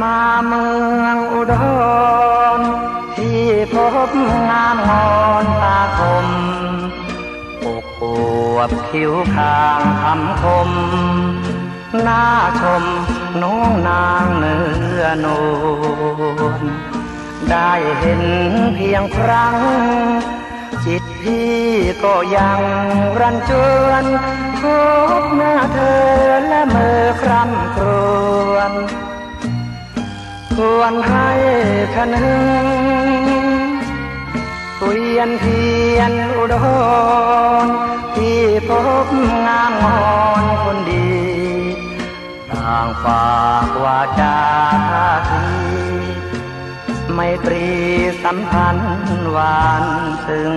มาเมืองอุดรที่พบงามงอนตาคมอกอวบคิ้วคางคำคม หน้าชมน้องนางเนื้อนวลได้เห็นเพียงครั้ง จิตพี่ก็ยังรันจวนพบหน้าเธอและเมื่อคร่ำครวญ ควรให้คะนึงเวียนเทียนอุดรที่พบงามงอนคนดีต่างฝากว่าจาท่าทีไม่ตรีสัมพันธ์หวานถึง